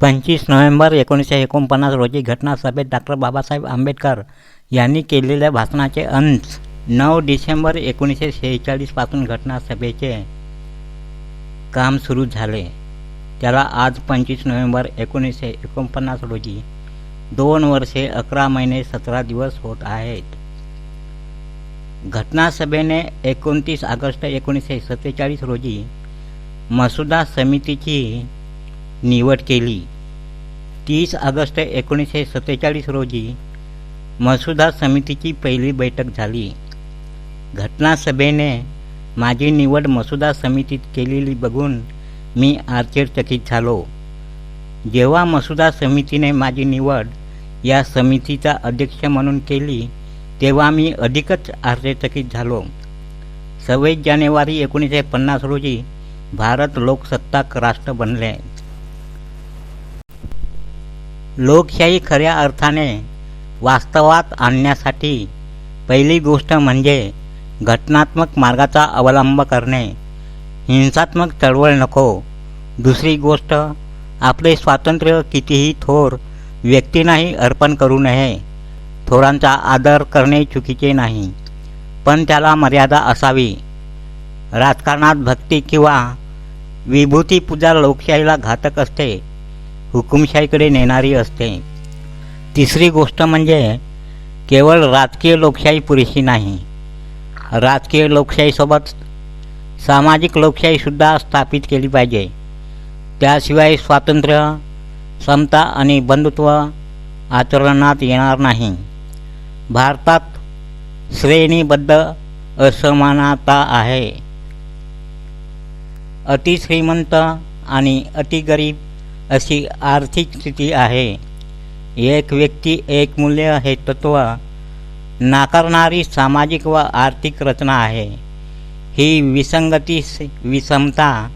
पंचवीस नोव्हेंबर एकोणीसशे एकोणपन्नास रोजी घटनासभेत डॉक्टर बाबासाहेब आंबेडकर यांनी केलेल्या भाषणाचे अंश नऊ डिसेंबर एकोणीसशे शेहेचाळीसपासून घटनासभेचे काम सुरू झाले. त्याला आज पंचवीस नोव्हेंबर एकोणीसशे एकोणपन्नास रोजी दोन वर्षे अकरा महिने सतरा दिवस होत आहेत. घटनासभेने एकोणतीस ऑगस्ट एकोणीसशे सत्तेचाळीस रोजी मसुदा समितीची निवड केली. तीस ऑगस्ट एकोणीसशे सत्तेचाळीस रोजी मसुदा समितीची पहिली बैठक झाली. घटनासभेने माझी निवड मसुदा समितीत केलेली बघून मी आश्चर्यचकित झालो. जेव्हा मसुदा समितीने माझी निवड या समितीचा अध्यक्ष म्हणून केली तेव्हा मी अधिकच आश्चर्यचकित झालो. सव्वीस जानेवारी एकोणीसशे पन्नास रोजी भारत लोकसत्ताक राष्ट्र बनले. लोकशाही खऱ्या अर्थाने वास्तवात आणण्यासाठी पहिली गोष्ट म्हणजे घटनात्मक मार्गाचा अवलंब करणे. हिंसात्मक चळवळ नको. दुसरी गोष्ट आपले स्वातंत्र्य कितीही थोर व्यक्तींनाही अर्पण करू नये. थोरांचा आदर करणे चुकीचे नाही. पण त्याला मर्यादा असावी. राजकारणात भक्ती किंवा विभूती पूजा लोकशाहीला घातक असते. हुकुमशाहीकडे नेणारी असते. तिसरी गोष्ट म्हणजे केवळ राजकीय लोकशाही पुरेशी नाही. राजकीय लोकशाहीसोबत सामाजिक लोकशाहीसुद्धा स्थापित केली पाहिजे. त्याशिवाय स्वातंत्र्य समता आणि बंधुत्व आचरणात येणार नाही. भारतात श्रेणीबद्ध असमानता आहे. अतिश्रीमंत आणि अतिगरीब अशी आर्थिक स्थिती आहे. एक व्यक्ती एक मूल्य हे तत्व नाकारणारी सामाजिक व आर्थिक रचना आहे. ही विसंगती विषमता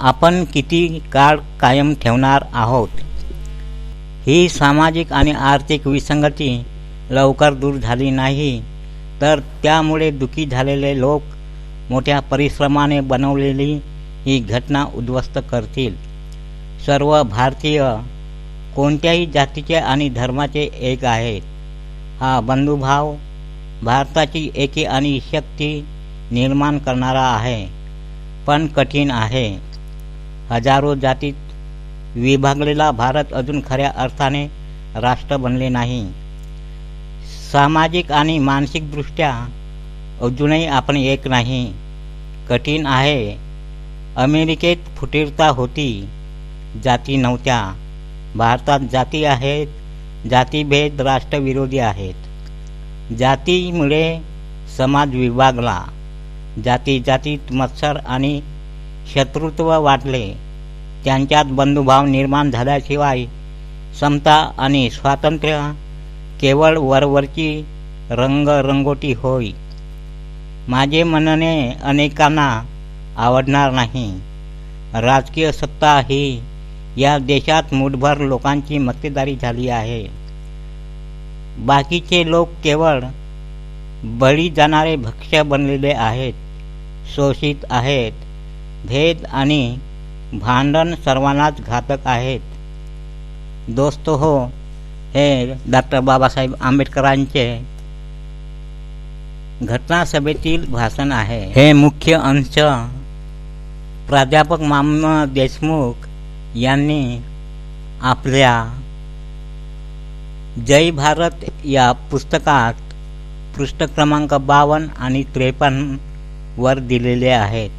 आपण किती काळ कायम ठेवणार आहोत? ही सामाजिक आणि आर्थिक विसंगती लवकर दूर झाली नाही तर त्यामुळे दुखी झालेले लोक मोठ्या परिश्रमाने बनवलेली ही घटना उद्ध्वस्त करतील. सर्व भारतीय कोणत्याही जातीचे आणि धर्माचे एक आहेत. हा बंधुभाव भारताची एकी आणि शक्ती निर्माण करणारा आहे पण कठीण आहे. हजारो जातीत विभागलेला भारत अजून खऱ्या अर्थाने राष्ट्र बनले नाही. सामाजिक आणि मानसिकदृष्ट्या अजूनही आपण एक नाही. कठीण आहे. अमेरिकेत फुटीरता होती. जाती नव्हत्या. भारतात जाती आहेत जातीभेद राष्ट्रविरोधी आहेत. जातीमुळे समाज विभागला जाती जातीत मत्सर आणि शत्रुत्व वाढले त्यांच्यात बंधुभाव निर्माण झाल्याशिवाय समता आणि स्वातंत्र्य केवळ वरवरची रंगरंगोटी होय. माझे म्हणणे अनेकांना आवडणार नाही. राजकीय सत्ता ही या देशात मुठभर लोकांची मक्तेदारी झाली आहे. बाकीचे लोक केवळ बळी जाणारे भक्ष्य बनलेले आहेत शोषित आहेत भेद आणि भांडण सर्वांनाच घातक आहेत. दोस्त हो हे डॉक्टर बाबासाहेब आंबेडकरांचे घटनासभेतील भाषण आहे. हे मुख्य अंश प्राध्यापक मामा देशमुख यांनी आपल्या जय भारत या पुस्तकात पृष्ठ क्रमांक बावन्न आणि त्रेपन्न वर दिलेले आहेत.